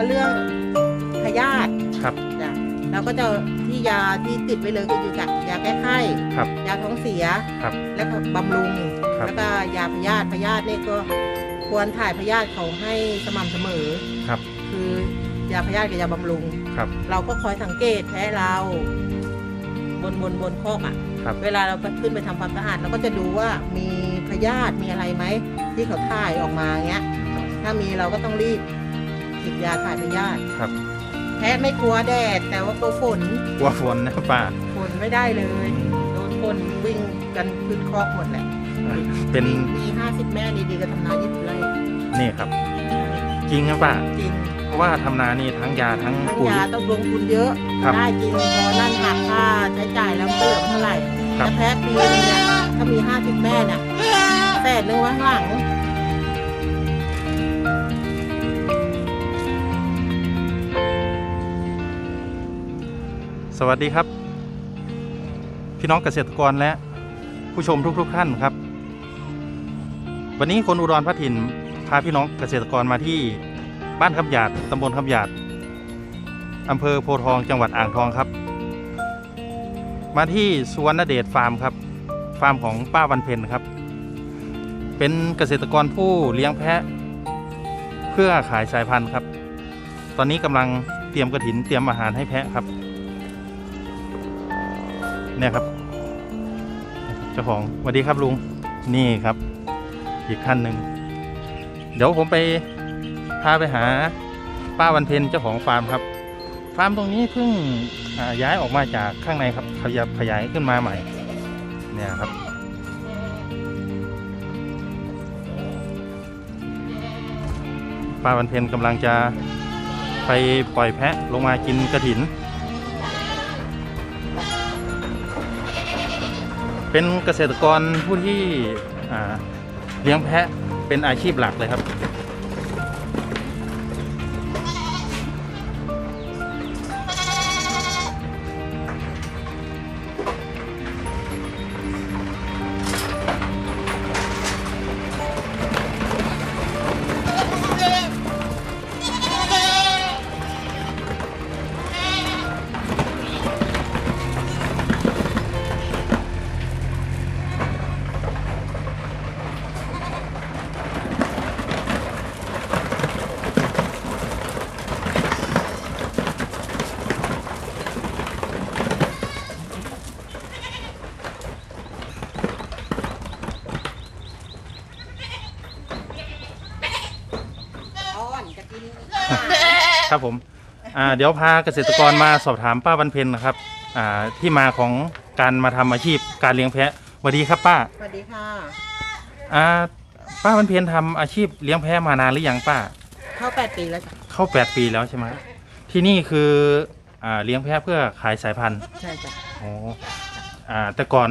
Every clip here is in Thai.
ก็เรื่องพยาธิครับ จ้ะเราก็จะที่ยาที่ติดไว้เลยก็คือยายาแก้ไข้ครับ ยาท้องเสีย ครับ แล้วก็บำรุง ครับ แล้วก็ยาพยาธิพยาธินี่ก็ควรถ่ายพยาธิเขาให้สม่ำเสมอ ครับ คือยาพยาธิกับยาบำรุง ครับ เราก็คอยสังเกตแพ้เราบนบนบนคอกอะ ครับ เวลาเราไปขึ้นไปทำความสะอาดเราก็จะดูว่ามีพยาธิมีอะไรไหมที่เขาถ่ายออกมาเงี้ย ถ้ามีเราก็ต้องรีบ ฉีดยาถ่ายพยาธิครับ แพ้ไม่กลัวแดด แต่ว่ากลัวฝนกลัวฝนนะป้า ฝนไม่ได้เลยโดนฝนวิ่งกันขึ้นคอกหมดแหละเป็นมีมีห้าสิบแม่นี่ดีกับทำนายี่สิบไร่นี่ครับ จริงครับป้าจริงเพราะว่าทำนานี่ทั้งยาทั้งทั้งปุ๋ยยาต้องลงทุนเยอะครับได้จริงพอนั่นหักค่าใช้จ่ายแล้วเหลือเท่าไหร่ครับแต่แพ้ปีนึงเนี่ยถ้ามีห้าสิบแม่เนี่ยแสนหนึ่งไว้ข้างหลัง สวัสดีครับ พี่น้องเกษตรกรและผู้ชมทุกๆท่านครับ วันนี้คนอุดรพัถิ่นพาพี่น้องเกษตรกรมาที่บ้านคำหยาดตำบลคำหยาดอำเภอโพทองจังหวัดอ่างทองครับ มาที่สุวรรณเดชฟาร์มครับ ฟาร์มของป้าวันเพ็ญครับ เป็นเกษตรกรผู้เลี้ยงแพะ เพื่อขายสายพันธุ์ครับ ตอนนี้กำลังเตรียมกระถินเตรียมอาหารให้แพะครับ เนี่ยครับ เจ้าของสวัสดีครับลุงนี่ครับ อีกท่านหนึ่งเดี๋ยวผมไปพาไปหาป้าวันเพ็ญเจ้าของฟาร์มครับ ฟาร์มตรงนี้เพิ่งย้ายออกมาจากข้างในครับขยับขยายขึ้นมาใหม่ เนี่ยครับ ป้าวันเพ็ญกำลังจะไปปล่อยแพะลงมากินกระถิน เป็นเกษตรกรผู้ที่เลี้ยงแพะเป็นอาชีพหลักเลยครับ ครับผมอ่าเดี๋ยวพาเกษตรกรมาสอบถามป้าวันเพ็ญนะครับอ่าที่มาของการมาทำอาชีพการเลี้ยงแพะสวัสดีครับป้าสวัสดีค่ะ อ่าป้าวันเพ็ญทำอาชีพเลี้ยงแพะมานานหรือยังป้า เข้าแปดปีแล้วจ้ะเข้า 8 ปีแล้วใช่ไหมที่นี่คืออ่าเลี้ยงแพะเพื่อขายสายพันธุ์ใช่จ้ะโอ้อ่าแต่ก่อน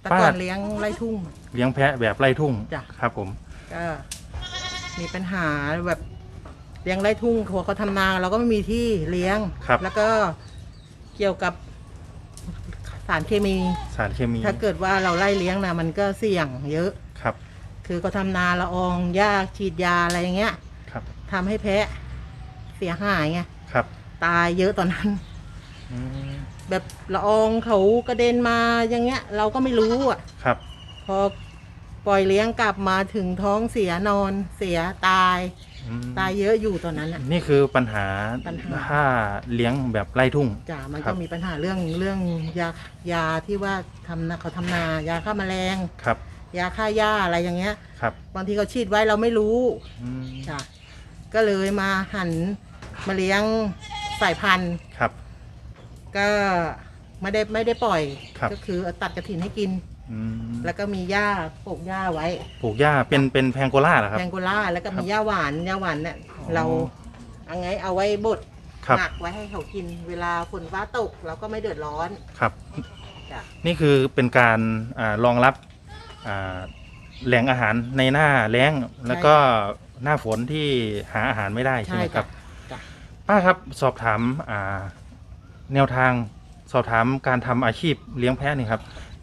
แต่ป้าก่อนเลี้ยงไร่ทุ่ง เลี้ยงแพะแบบไร่ทุ่งจ้ะ ครับผม ก็มีปัญหาแบบ เลี้ยงไร่ทุ่งทัวเขาทำนาเราก็ไม่มีที่เลี้ยง ครับ แล้วก็เกี่ยวกับสารเคมี สารเคมีถ้าเกิดว่าเราไล่เลี้ยงนะมันก็เสี่ยงเยอะ ครับ คือเขาทำนาละอองหญ้าฉีดยาอะไรอย่างเงี้ยครับ ทำให้แพะเสียหายไงครับตายเยอะตอนนั้น อืมแบบละอองเขากระเด็นมาอย่างเงี้ย เราก็ไม่รู้อะ ครับ พอปล่อยเลี้ยงกลับมาถึงท้องเสียนอนเสียตาย อืมตายเยอะอยู่ตอนนั้นอะ นี่คือปัญหาปัญหา ถ้าเลี้ยงแบบไร่ทุ่ง จ้ะมันครัก็บ มีปัญหาเรื่องเรื่องยายาที่ว่าทำนาเขาทำนายาฆ่าแมลง ครับยาฆ่าหญ้าอะไรอย่างเงี้ย ครับบางทีเขาฉีดไว้เราไม่รู้อืมจ้ะก็เลยมาหันมาเลี้ยงสายพันธุ์ ครับ ก็ไม่ได้ไม่ได้ปล่อย ครับ ก็คือตัดกระถินให้กิน อืมแล้วก็มีหญ้าปลูกหญ้าไว้ปลูกหญ้าเป็นเป็นแพงโกล่าเหรอครับแพงโกล่าแล้วก็ครัมีบหญ้าหวานหญ้าหวานเนี่ยอ๋อ เราเอาไงเอาไว้บดครับหมักไว้ให้เขากิน เวลาฝนฟ้าตกเราก็ไม่เดือดร้อนครับ จ้ะนี่คือเป็นการอารองรับอ่าแหล่งอาหารในหน้าแล้งแล้วก็หน้าฝนที่หาอาหารไม่ได้ใช่ไหมครับจ้ะป้าครับสอบถามอ่าแนวทางสอบถามการทำอาชีพเลี้ยงแพะนี่ครับ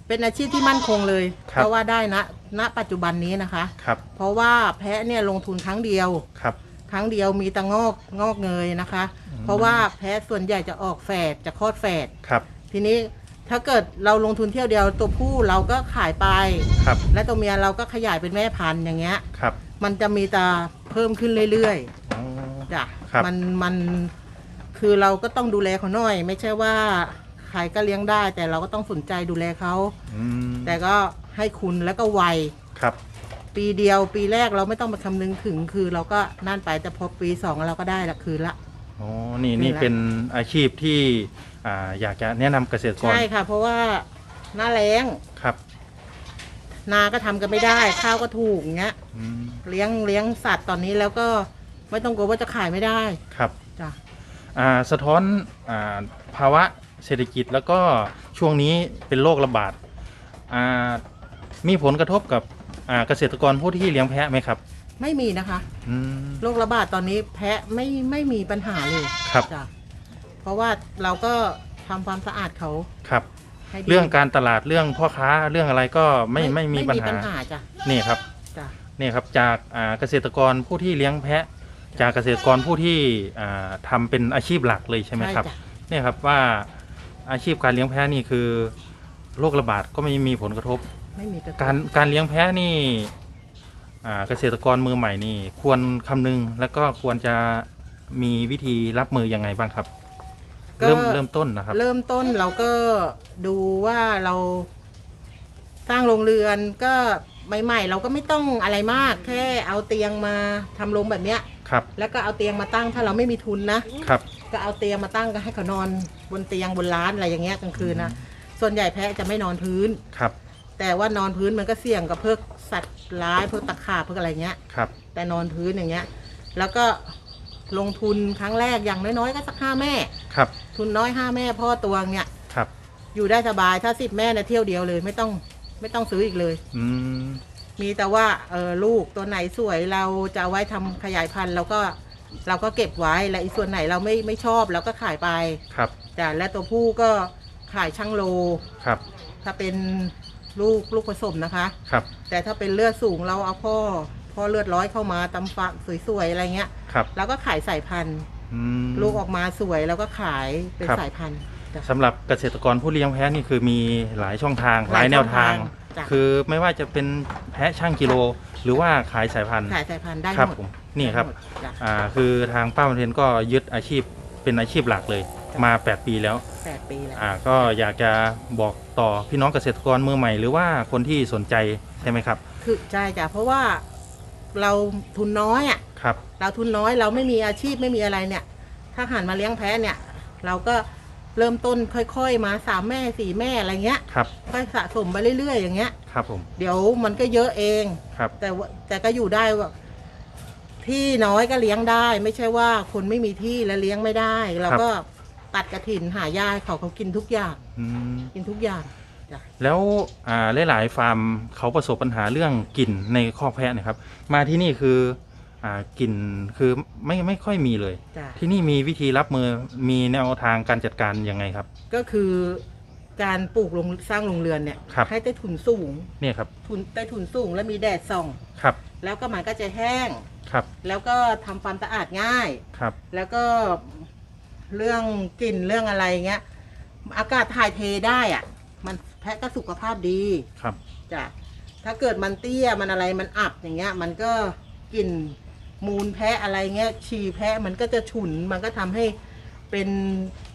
เป็นอาชีพที่มั่นคงเลยครับ ก็ว่าได้นะณปัจจุบันนี้นะคะ ครับเพราะว่าแพะเนี่ยลงทุนครั้งเดียว ครับ ครั้งเดียวมีแตะงอกงอกเงยนะคะเพราะว่าแพ้ส่วนใหญ่จะออกแฝดจะคลอดแฝดครับทีนี้ถ้าเกิดเราลงทุนเที่ยวเดียวตัวผู้เราก็ขายไป ครับและตัวเมียเราก็ขยายเป็นแม่พันธุ์อย่างเงี้ย ครับมันจะมีแตาเพิ่มขึ้นเรื่อยอ๋อ ๆจ้ะครับ มันมันคือเราก็ต้องดูแลเขาหน่อย ไม่ใช่ว่า ใครก็เลี้ยงได้ แต่เราก็ต้องสนใจดูแลเขา อืมแต่ก็ให้คุณแล้วก็ไวครับ ปีเดียวปีแรกเราไม่ต้องมาคำนึงถึง คือเราก็นั่นไปแต่พอปีสองเราก็ได้ละคืนละ อ๋อ นี่นี่นี่แหละเป็นอาชีพที่อ่าอยากจะแนะนำเกษตรกรใช่ค่ะ เพราะว่าหน้าแรงครับนาก็ทำกันไม่ได้ ข้าวก็ถูกอย่างเงี้ย อืมเลี้ยงเลี้ยงสัตว์ตอนนี้แล้วก็ไม่ต้องกลัวว่าจะขายไม่ได้ครับจ้ะอ่าสะท้อนอ่าภาวะ เศรษฐกิจแล้วก็ช่วงนี้เป็นโรคระบาดอ่ามีผลกระทบกับอ่าเกษตรกรผู้ที่เลี้ยงแพะไหมครับไม่มีนะคะ อืม โรคระบาดตอนนี้แพะไม่ไม่มีปัญหาเลยครับ จ้ะเพราะว่าเราก็ทำความสะอาดเขาครับ ให้ดีเรื่องการตลาดเรื่องพ่อค้าเรื่องอะไรก็ไม่ไม่มีปัญไม่มีปัญหาหาจ้ะนี่ครับ จ้ะนี่ครับจากอ่าเกษตรกรผู้ที่เลี้ยงแพะ จากเกษตรกรผู้ที่อ่าทำเป็นอาชีพหลักเลยใช่ไหมครับจ้ะเนี่ยครับว่า อาชีพการเลี้ยงแพะนี่คือโรคระบาดก็ไม่มีผลกระทบ ไม่มีกระทบการการเลี้ยงแพะนี่อ่าเกษตรกรมือใหม่นี่ ควรคำนึงแล้วก็ควรจะมีวิธีรับมือยังไงบ้างครับ ก็เริ่มเริ่มต้นนะครับ เริ่มต้นเราก็ดูว่าเราสร้างโรงเรือนก็ใหม่ ๆ เราก็ไม่ต้องอะไรมาก แค่เอาเตียงมาทำโรงแบบเนี้ย ครับแล้วก็เอาเตียงมาตั้งถ้าเราไม่มีทุนนะครับ ก็เอาเตียงมาตั้งก็ให้เขานอน บนเตียงบนร้านอะไรอย่างเงี้ยกลางคืนนะส่วนใหญ่แพะจะไม่นอนพื้น ครับ แต่ว่านอนพื้นมันก็เสี่ยงกับพวกสัตว์ร้ายพวกตะขาบพวกอะไรเงี้ย ครับ แต่นอนพื้นอย่างเงี้ย แล้วก็ลงทุนครั้งแรกอย่างน้อยๆก็สักห้าแม่ ครับ ทุนน้อยห้าแม่พ่อตัวเนี่ย ครับ อยู่ได้สบายถ้าสิบแม่ในยเที่ยวเดียวเลยไม่ต้องไม่ต้องซื้ออีกเลย อืม มีแต่ว่าเออลูกตัวไหนสวยเราจะเอาไว้ทำขยายพันธุ์เราก็เราก็เก็บไว้และอีกส่วนไหนเราไม่ไม่ชอบเราก็ขายไป ครับ จ้ะและตัวผู้ก็ขายช่างโล ครับ ถ้าเป็นลูกลูกผสมนะคะ ครับ แต่ถ้าเป็นเลือดสูงเราเอาพ่อพ่อเลือดร้อยเข้ามาตำฝักสวยๆอะไรเงี้ย ครับเราก็ขายสายพันธุ์ อืม ลูกออกมาสวยแล้วก็ขายเป็นครับ สายพันธุ์จ้ะ สำหรับเกษตรกรผู้เลี้ยงแพะนี่คือมีหลายช่องทางหหลาลายยแนวทาง ช่องทางจ้ะ คือไม่ว่าจะเป็นแพะช่างกิโล หรือว่าขายสายพันธุ์ขายสายพันธุ์ได้ครับหมดผมนี่ครับได้หมดจ้ะอ่าคือทางป้าวันเทนก็ยึดอาชีพเป็นอาชีพหลักเลยจ้ะ มา 8 ปีแล้วแปดปีแล้วอ่าก็อยากจะบอกต่อพี่น้องเกษตรกรมือใหม่ หรือว่าคนที่สนใจใช่ไหมครับ คือใช่จ้ะเพราะว่าเราทุนน้อยอะครับ เราทุนน้อยเราไม่มีอาชีพไม่มีอะไรเนี่ย ถ้าหันมาเลี้ยงแพะเนี่ย เราก็เริ่มต้นค่อยๆ มาสามแม่สี่แม่อะไรเงี้ยครับค่อยสะสมไปเรื่อยๆอย่างเงี้ยครับผมเดี๋ยวมันก็เยอะเองครับ แต่ว่าแต่ก็อยู่ได้ว่าที่น้อยก็เลี้ยงได้ ไม่ใช่ว่าคนไม่มีที่แล้วเลี้ยงไม่ได้เราก็ ตัดกระถินหายาให้เขาเขากินทุกอย่าง อืมกินทุกอย่างจ้ะแล้วอ่าหลายๆฟาร์มเขาประสบปัญหาเรื่องกลิ่นในคอกแพะเนะครับ มาที่นี่คืออ่ากลิ่นคือไม่ไม่ค่อยมีเลย จ้ะที่นี่มีวิธีรับมือมีแนวทางการจัดการยังไงครับ ก็คือการปลูกลงสร้างโรงเรือนเนี่ย ครับ ให้ใต้ถุนสูง เนี่ยครับทุนใต้ถุนสูงแล้วมีแดดส่อง ครับแล้วก็มันก็จะแห้ง ครับแล้วก็ทำความสะอาดง่าย ครับ แล้วก็ เรื่องกลิ่นเรื่องอะไรเงี้ย อากาศถ่ายเทได้อะมันแพะก็สุขภาพดีครับ จ้ะถ้าเกิดมันเตี้ยมันอะไรมันอับอย่างเงี้ย มันก็กลิ่นมูลแพะอะไรเงี้ยฉี่แพะมันก็จะฉุนมันก็ทำให้เป็น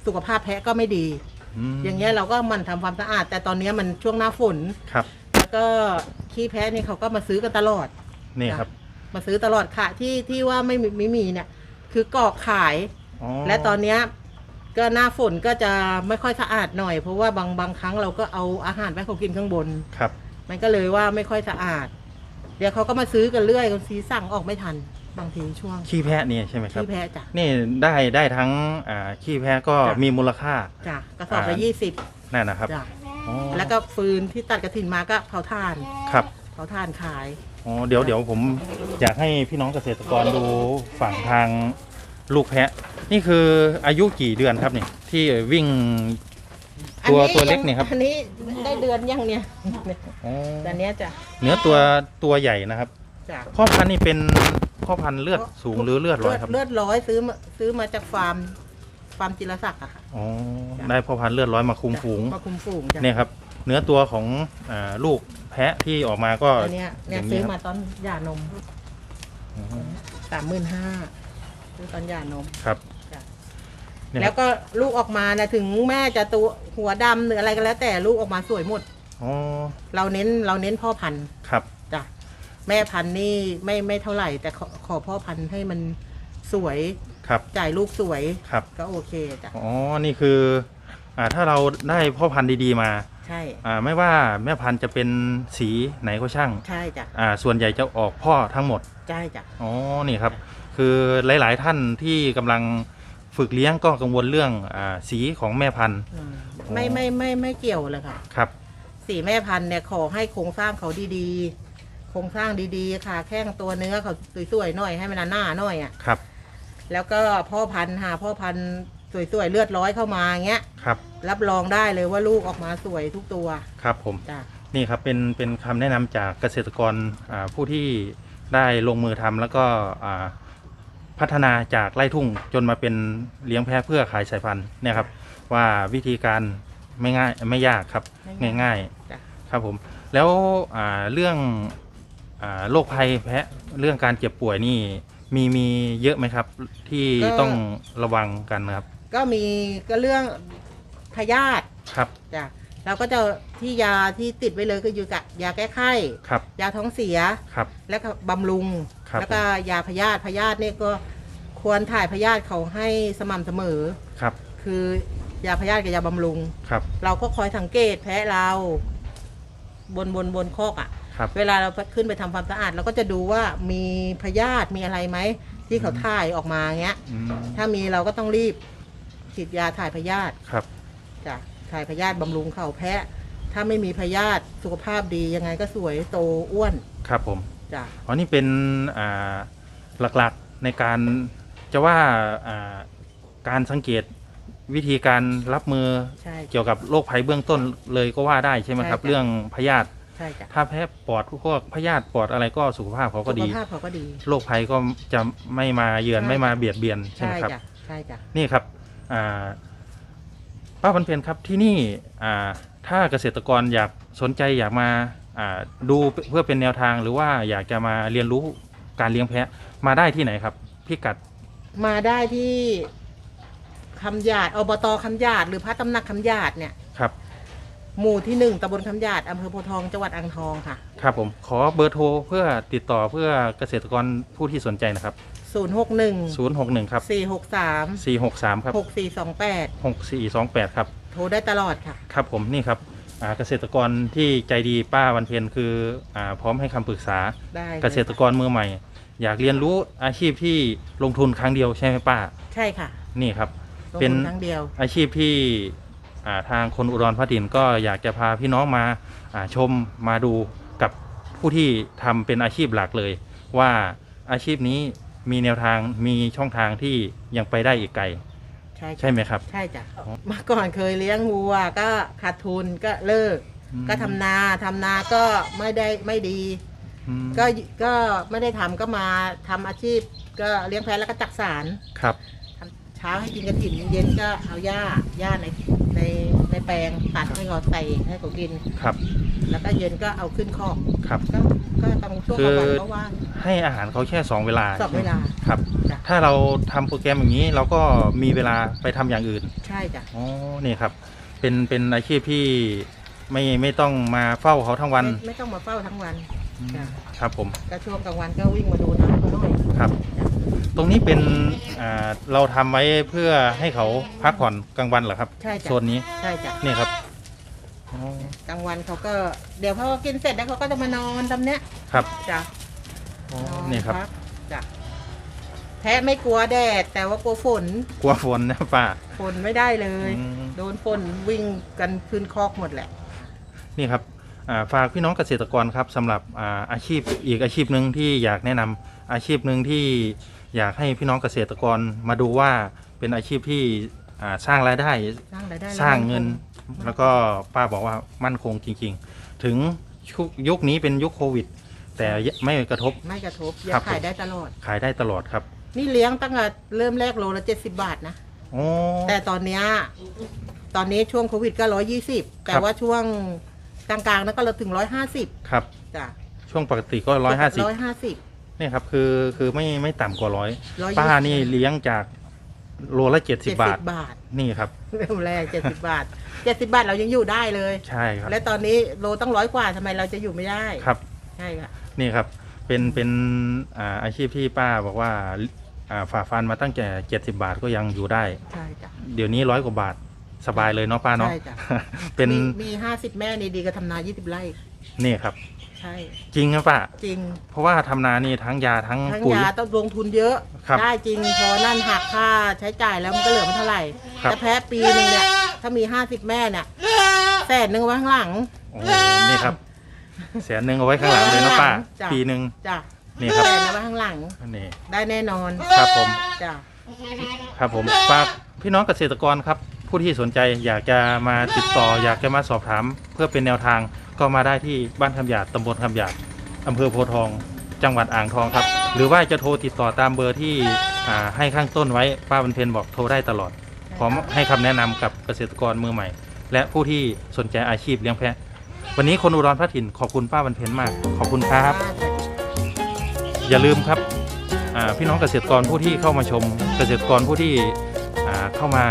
สุขภาพแพะก็ไม่ดี มอย่างเงี้ยเราก็หมันทำความสะอาด แต่ตอนเนี้ยมันช่วงหน้าฝน ครับ แล้วก็ขี้แพะนี่เขาก็มาซื้อกันตลอด นี่ครับ มาซื้อตลอดค่ะที่ที่ว่าไม่มีไม่มีเนี่ย คือกอกขาย อ๋อและตอนเนี้ยก็หน้าฝนก็จะไม่ค่อยสะอาดหน่อย เพราะว่าบางบางครั้งเราก็เอาอาหารไปให้เขากินข้างบน ครับ มันก็เลยว่าไม่ค่อยสะอาด เดี๋ยวเขาก็มาซื้อกันเรื่อยบางทีสั่งออกไม่ทัน บางทีช่วงขี้แพะเนี่ยใช่ไหมครับ ที่แพะจ้ะ นี่ได้ได้ทั้งอ่าขี้แพะก็จ้ะ มีมูลค่า จ้ะกระสอบละอ่า ยี่สิบนั่นนะครับจ้ะอ๋อแล้วก็ฟืนที่ตัดกระถินมาก็เผาถ่านครับเผาถ่านขาย อ๋อเดี๋ยวเดี๋ยวผมอยากให้พี่น้องเกษตรกรดูฝั่งทาง ลูกแพะ นี่คืออายุกี่เดือนครับเนี่ยที่วิ่ง ตัวอันนี้ตัวเล็กเนี่ยครับ อันนี้ได้เดือนยังเนี่ยอ๋อแต่เนี้ยจ้ะเนื้อตัวตัวใหญ่นะครับจ้ะพ่อพันธุ์นี่เป็นพ่อพันธุ์เลือดสูงหรือเลือดร้อยครับเลือดร้อยซื้อมาซื้อมาจากฟาร์มฟาร์มจิรศักดิ์อะค่ะอ๋อจ้ะได้พ่อพันธุ์เลือดร้อยมาคุมฝูงมาคุมฝูงจ้ะเนี่ยครับ เนื้อตัวของอาลูกแพะที่ออกมาก็อันเนี้ยเนี่ยอย่างซื้อครับมาตอนหย่านมอืมสามหมื่นห้าซื้อ ตอนหย่านม ครับจ้ะ เนี่ยคแล้รัวบก็ลูกออกมานะถึงแม่จะตัวหัวดำหรืออะไรก็แล้วแต่ลูกออกมาสวยหมด อ๋อเราเน้นเราเน้นพ่อพันธุ์ครับจ้ะแม่พันธุ์นี่ไม่ไม่เท่าไหร่ แต่ขอขอพ่อพันธุ์ให้มันสวยครับจ่ายลูกสวย ครับ ก็โอเคจ้ะอ๋อ นี่คืออ่าถ้าเราได้พ่อพันธุ์ดีๆมาใช่อ่าไม่ว่าแม่พันธุ์จะเป็นสีไหนก็ช่างใช่จ้ะอ่าส่วนใหญ่จะออกพ่อทั้งหมด ใช่จ้ะ อ๋อ นี่ครับ คือหลาย ๆ ท่านที่กำลังฝึกเลี้ยงก็กังวลเรื่องอาสีของแม่พันธุ์ อืมไม่ไม่ไม่ไม่เกี่ยวเลยค่ะ ครับ สีแม่พันธุ์เนี่ยขอให้โครงสร้างเขาดีๆ โครงสร้างดีๆ ค่ะ แข้งตัวเนื้อเขาสวยๆหน่อยให้มันหน้าๆหน่อยอะ ครับ แล้วก็พ่อพันธุ์หาพ่อพันธุ์สวยๆเลือดร้อยเข้ามาเงี้ย ครับ รับรองได้เลยว่าลูกออกมาสวยทุกตัวครับผม จ้ะนี่ครับเป็นเป็นคำแนะนำจากเกษตรกรอ่าผู้ที่ได้ลงมือทำแล้วก็อ่า พัฒนาจากไร่ทุ่งจนมาเป็นเลี้ยงแพะเพื่อขายสายพันธุ์เนี่ยครับ ว่าวิธีการไม่ง่ายไม่ยากครับง่ายจ้ะๆครับผม แล้วอ่าเรื่องอ่าโรคภัยแพะเรื่องการเจ็บป่วยนี่มีมีเยอะไหมครับ ที่ต้องระวังกันนะครับก็มีก็เรื่องพยาธิครับจ้ะเราก็จะที่ยาที่ติดไว้เลยก็อยู่กับยาแก้ไข้ ครับยาท้องเสียครับ แล้วก็บำรุง ครับแล้วก็ยาพยาธิพยาธิเนี่ยก็ควรถ่ายพยาธิเขาให้สม่ำเสมอ ครับคือยาพยาธิกับยาบำรุง ครับเราก็คอยสังเกตแพ้เรา บนบนบนคอกอะ่ะ ครับ เวลาเราขึ้นไปทำความสะอาด เราก็จะดูว่ามีพยาธิมีอะไรไหม ที่เขาถ่ายออกมาเงี้ย อืมถ้ามีเราก็ต้องรีบฉีดยาถ่ายพยาธิครับ จ้ะถ่ายพยาธิบำรุงเขาแพะ ถ้าไม่มีพยาธิสุขภาพดียังไงก็สวยโตอ้วน ครับผม จ้ะอ๋อนี่เป็นอ่าหลักๆในการจะว่าอ่าการสังเกตวิธีการรับมือใช่ เกี่ยวกับโรคภัยเบื้องต้นเลยก็ว่าได้ใช่ไหมครับ ใช่จ้ะ เรื่องพยาธิใช่จ้ะถ้าแพ้ปอดพวกพยาธิปอดอะไรก็สุขภาพเขาก็สุดี ขภาพเขาก็ดี โรคภัยก็จะไม่มาเยือนใช่ ไม่มาเบียดเบียนใช่ไหใช่มครับ จ้ะใช่จ้ะนี่ครับอ่าป้าพันเพียนครับที่นี่อ่าถ้าเกษตรกรอยากสนใจอยากมาอ่า ดูเพื่อเป็นแนวทางหรือว่าอยากจะมาเรียนรู้การเลี้ยงแพะมาได้ที่ไหนครับพิกัดมาได้ที่คำหยาดอบตคำหยาดหรือพระตำหนักคำหยาดเนี่ยครับ หมู่ที่หนึ่งตำบลคำหยาดอำเภอโพธิ์ทองจังหวัดอ่างทองค่ะ ครับผมขอเบอร์โทรเพื่อติดต่อเพื่อเกษตรกรผู้ที่สนใจนะครับ 061 061ครับ463 463ครับ6428 6428 ครับ โทรได้ตลอดค่ะ ครับผมนี่ครับ อ่าเกษตรกรที่ใจดีป้าวันเพ็ญคืออาพร้อมให้คำปรึกษาได้ลยเกษตรกรมือใหม่ อยากเรียนรู้อาชีพที่ลงทุนครั้งเดียวใช่ไหมป้า ใช่ค่ะนี่ครับ ลงเป็น ทุนครั้งเดียว อาชีพที่อ่าทางคนอุดรพระดินก็อยากจะพาพี่น้องมาอ่าชมมาดูกับผู้ที่ทำเป็นอาชีพหลักเลย ว่าอาชีพนี้มีแนวทางมีช่องทางที่ยังไปได้อีกไกล ใช่ค่ะใช่ไหมครับ ใช่จ้ะเมื่อก่อนเคยเลี้ยงวัวก็ขาดทุนก็เลิก อืม ก็ทำนาทำนาก็ไม่ได้ไม่ดี อืมก็ก็ไม่ได้ทำก็มาทำอาชีพ ก็เลี้ยงแพะแล้วก็จักสารครับ ทำเช้าให้กินกระถิ่นเย็นก็เอาหญ้าหญ้าในในใน แปลงตัดให้เขาใส่ให้เขากิน ครับ แล้วก็เย็นก็เอาขึ้นคอกครับ ก็ก็ตอนช่วงคืกอลางวันก็ว่าง ให้อาหารเขาแค่สองเวลาสองเวลา ครับ จ้ะ ถ้าเราทำโปรแกรมอย่างนี้เราก็มีเวลาไปทำอย่างอื่น ใช่จ้ะอ๋อ นี่ครับ เป็น เป็นอาชีพที่ไม่ ไม่ต้องมาเฝ้าเขาทั้งวัน ไม่ไม่ต้องมาเฝ้าทั้งวันอืมจ้ะ ครับผม ก็ช่วงกลางวันก็วิ่งมาดูน้ำเขาหน่อยครับ จ้ะตรงนี้เป็น อ่าเราทำไว้เพื่อให้เขาพักผ่อนกลางวันเหรอครับใช่จ้ะ โซนนี้ใช่จ้ะนี่ครับอ๋อกลางวันเขาก็เดี๋ยวเขาก็กินเสร็จแล้วเขาก็จะมานอนตำเนี้ยครับจ้ะอ๋อนอนนี่ครับ พักจ้ะแพ้ไม่กลัวแดด แต่ว่ากลัวฝนกลัวฝนนะป้า ฝนไม่ได้เลย อืม โดนฝนวิ่งกันขึ้นคอกหมดแหละ นี่ครับอ่าฝากพี่น้องเกษตรกรครับสำหรับอ่าอาชีพอีกอาชีพหนึ่งที่อยากแนะนำอาชีพหนึ่งที่ อยากให้พี่น้องเกษตรกรมาดูว่าเป็นอาชีพที่อ่าสร้างรายได้ สร้างรายได้สร้างเงินมั่คแล้วก็ป้าบอกว่ามั่นคงจริง ๆ ถึงยุคยุคนี้เป็นยุคโควิด แต่ไม่กระทบ ไม่กระทบครัยับงขายได้ตลอด ขายได้ตลอดครับนี่เลี้ยงตั้งแต่เริ่มแรกโลละเจ็ดสิบาทนะ โอ้ แต่ตอนเนี้ยตอนนี้ช่วงโควิดก็ร้อยี่สิบแต่ครับ ว่าช่วงกลางๆนั้นก็เราถึงร้อยห้าสิบครับ จ้ะช่วงปกติก็ร้อยห้าสิบร้อยห้าสิบ นี่ครับคือคือไม่ไม่ต่ำกว่าร้อยร้อยป้านี่เลี้ยงจากโลละเจ็ดสิบบาท บาท นี่ครับ เริ่มแรกเจ็ดสิบาทเจ็ดสิบาทเรายังอยู่ได้เลย ใช่ครับและตอนนี้โลต้องร้อยกว่าทำไมเราจะอยู่ไม่ได้ ครับ ใช่ค่ะ นี่ครับ เป็นเป็นอ่าอาชีพที่ป้าบอกว่าอ่าฝ่าฟันมาตั้งแต่เจ็ดสิบาทก็ยังอยู่ได้ ใช่จ้ะ เดี๋ยวนี้ร้อยกว่าบาทสบายเลยเนาะป้าเนาะ ใช่จ้ะ เป็นมีมีห้าสิบแม่นี่ดีก็ทำนายี่สิบไร่ นี่ครับใช่ จริงครับป้าจริง เพราะว่าทำนานี่ทั้งยาทั้งทั้งปุ๋ย ยาต้องลงทุนเยอะ ครับได้จริงพอนั่นหักค่าใช้จ่ายแล้วมันก็เหลือไม่เท่าไหร่ ครับ แต่แพ้ปีหนึ่งเนี่ยถ้ามีห้าสิบแม่เนี่ยแสนหนึ่งไว้ข้างหลัง โอ้นี่ครับแสนหนึ่งเอาไว้ข้างหลังเลยเนาะป้า จ้ะ ปีหนึ่งจ้ะนี่ครับแสนเอาไว้ข้างหลัง นี่ได้แน่นอนครับผม จ้ะ ครับผมฝากพี่น้องเกษตรกรครับ ผู้ที่สนใจอยากจะมาติดต่อ อยากจะมาสอบถามเพื่อเป็นแนวทาง ก็มาได้ที่บ้านคำหยาดตำบลคำหยาดอำเภอโพทอง จังหวัดอ่างทองครับ หรือว่าจะโทรติดต่อตามเบอร์ที่อ่าให้ข้างต้นไว้ป้าบรรเพนบอกโทรได้ตลอด พร้อมให้คำแนะนำกับเกษตรกรมือใหม่ และผู้ที่สนใจอาชีพเลี้ยงแพะ วันนี้คนอุดรพระถิ่นขอบคุณป้าบรรเพนมาก ขอบคุณครับ อย่าลืมครับอ่าพี่น้องเกษตรกรผู้ที่เข้ามาชม เกษตรกรผู้ที่อ่าเข้ามา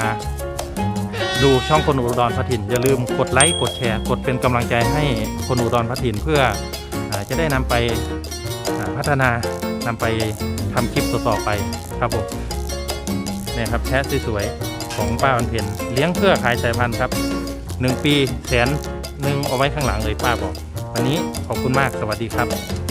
ดูช่องคนอุดรพัทิน อย่าลืมกดไลค์กดแชร์ กดเป็นกำลังใจให้คนอุดรพัทินเพื่ออจะได้นำไปพัฒนานำไปทำคลิปต่อๆไปครับผมนี่ครับแชทสวยๆของป้าวันเพ็ญเลี้ยงเพื่อขายสายพันธุ์ครับหนึ่งปีแสนหนึ่งเอาไว้ข้างหลังเลยป้าบอก วันนี้ขอบคุณมากสวัสดีครับ